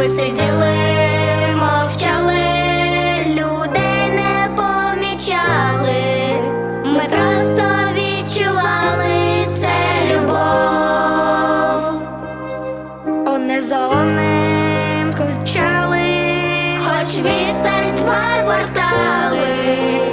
Ми сиділи, мовчали, людей не помічали, ми просто відчували це любов, одне за одним скучали, хоч відстань два квартали.